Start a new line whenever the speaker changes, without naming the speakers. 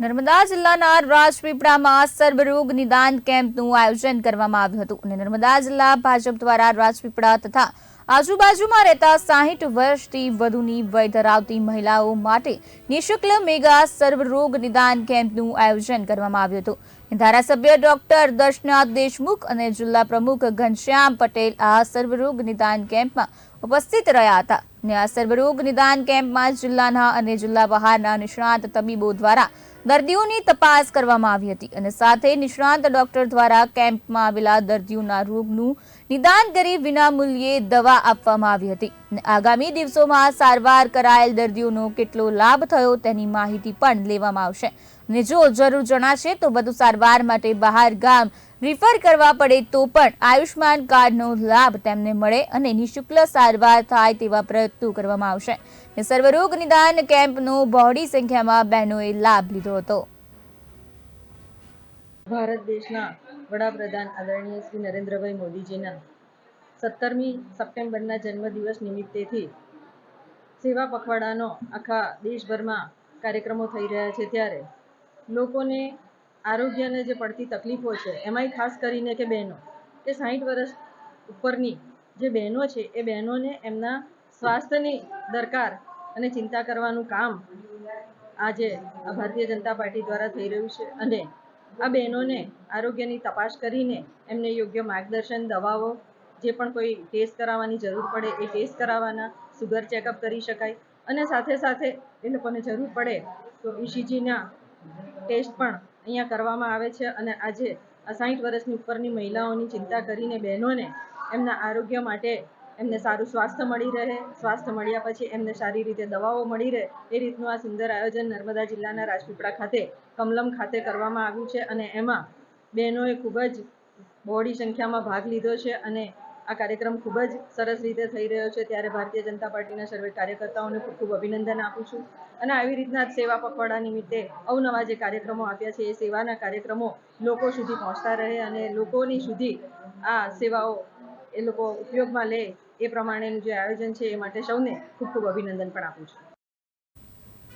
નર્મદા જિલ્લાના રાજપીપળામાં સર્વરોગ નિદાન કેમ્પનું આયોજન કરવામાં આવ્યું હતું અને નર્મદા જિલ્લા ભાજપ દ્વારા રાજપીપળા તથા આજુબાજુમાં રહેતા સાહીઠ વર્ષથી વધુની વય ધરાવતી મહિલાઓ માટે નિઃશુલ્ક મેગા સર્વરોગ નિદાન કેમ્પનું આયોજન કરવામાં આવ્યું હતું. ધારાસભ્ય ડોક્ટર દર્શનાથ દેશમુખ અને જિલ્લા પ્રમુખ ઘનશ્યામ પટેલ આ સર્વરોગ નિદાન કેમ્પમાં ઉપસ્થિત રહ્યા હતા અને આ સર્વરોગ નિદાન કેમ્પમાં જિલ્લાના અને જિલ્લા બહારના નિષ્ણાત તબીબો દ્વારા દર્દીઓની તપાસ કરવામાં આવી હતી અને સાથે નિષ્ણાત ડોક્ટર દ્વારા કેમ્પમાં આવેલા દર્દીઓના રોગનું નિદાન કરી વિનામૂલ્યે દવા આપવામાં આવી હતી. આગામી દિવસોમાં સારવાર કરાયેલ દર્દીઓનો કેટલો લાભ થયો તેની માહિતી પણ લેવામાં આવશે. અને જો જરૂર જણાશે તો વધુ સારવાર માટે બહાર ગામ રિફર કરવા પડે તો પણ આયુષ્માન કાર્ડનો લાભ તેમને મળે અને નિઃશુલ્ક સારવાર થાય તેવા પ્રયત્નો કરવામાં આવશે. સર્વરોગ નિદાન કેમ્પનો બહોળી સંખ્યામાં બહેનોએ લાભ લીધો હતો.
ભારત દેશના વડાપ્રધાન આદરણીય શ્રી નરેન્દ્રભાઈ મોદીજીના સત્તરમી સપ્ટેમ્બરના જન્મદિવસ નિમિત્તેથી સેવા પખવાડાનો આખા દેશભરમાં કાર્યક્રમો થઈ રહ્યા છે ત્યારે લોકોને આરોગ્યને જે પડતી તકલીફો છે, એમાંય ખાસ કરીને કે બહેનો, કે સાહીઠ વર્ષ ઉપરની જે બહેનો છે, એ બહેનોને એમના સ્વાસ્થ્યની દરકાર અને ચિંતા કરવાનું કામ આજે ભારતીય જનતા પાર્ટી દ્વારા થઈ રહ્યું છે. અને આ બહેનોને આરોગ્યની તપાસ કરીને એમને યોગ્ય માર્ગદર્શન, દવાઓ, જે પણ કોઈ ટેસ્ટ કરાવવાની જરૂર પડે, એ ટેસ્ટ કરાવવાના, સુગર ચેકઅપ કરી શકાય. અને સાથે સાથે એ લોકોને જરૂર પડે તો ઇસીજીના ટેસ્ટ પણ અહીંયા કરવામાં આવે છે અને આજે આ સાઠ વર્ષની ઉપરની મહિલાઓની ચિંતા કરીને બહેનોને એમના આરોગ્ય માટે એમને સારું સ્વાસ્થ્ય મળી રહે. સ્વાસ્થ્ય મળ્યા પછી એમને સારી રીતે દવાઓ મળી રહે. એ રીતનું આ સુંદર આયોજન નર્મદા જિલ્લાના રાજપીપળા ખાતે, કમલમ ખાતે કરવામાં આવ્યું છે અને એમાં બહેનોએ ખૂબ જ બહોળી સંખ્યામાં ભાગ લીધો છે અને આ કાર્યક્રમ ખૂબ જ સરસ રીતે થઈ રહ્યો છે. ત્યારે ભારતીય જનતા પાર્ટીના સર્વે કાર્યકર્તાઓને ખૂબ ખૂબ અભિનંદન આપું છું. અને આવી રીતના સેવા પખવાડા નિમિત્તે અવનવા જે કાર્યક્રમો આપ્યા છે, એ સેવાના કાર્યક્રમો લોકો સુધી પહોંચતા રહે અને લોકોની સુધી આ સેવાઓ એ લોકો ઉપયોગમાં લે એ પ્રમાણેનું જે આયોજન છે, એ માટે સૌને ખૂબ ખૂબ અભિનંદન પણ આપું છું.